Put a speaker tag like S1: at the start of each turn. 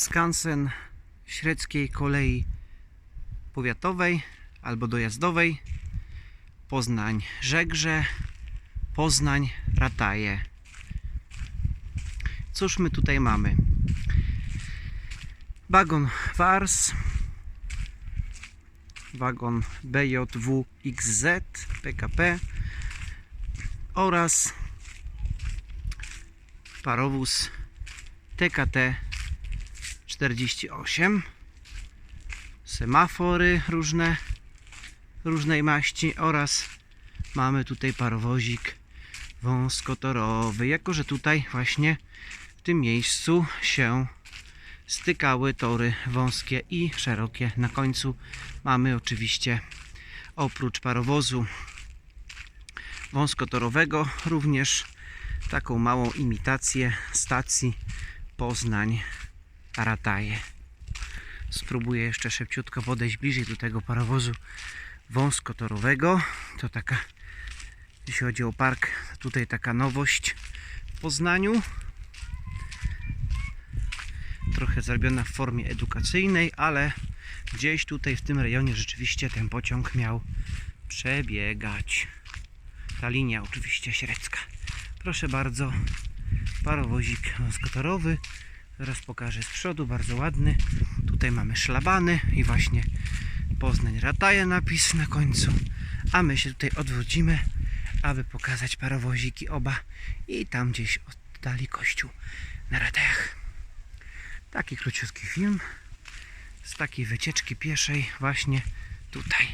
S1: skansen średzkiej kolei powiatowej albo dojazdowej Poznań Żegrze Poznań Rataje. Cóż my tutaj mamy? Wagon Wars wagon BJW XZ PKP oraz parowóz TKT 48 semafory różne różnej maści oraz mamy tutaj parowozik wąskotorowy. Jako że tutaj właśnie w tym miejscu się stykały tory wąskie i szerokie na końcu mamy oczywiście oprócz parowozu wąskotorowego również taką małą imitację stacji Poznań Rataje. Spróbuję jeszcze szybciutko podejść bliżej do tego parowozu wąskotorowego. To taka, jeśli chodzi o park, tutaj taka nowość w Poznaniu. Trochę zrobiona w formie edukacyjnej, ale gdzieś tutaj w tym rejonie rzeczywiście ten pociąg miał przebiegać. Ta linia oczywiście średzka. Proszę bardzo, parowozik wąskotorowy. Zaraz pokażę z przodu, bardzo ładny. Tutaj mamy szlabany i właśnie Poznań Rataje napis na końcu. A my się tutaj odwrócimy, aby pokazać parowoziki oba i tam gdzieś oddali kościół na Ratajach. Taki króciutki film z takiej wycieczki pieszej właśnie tutaj.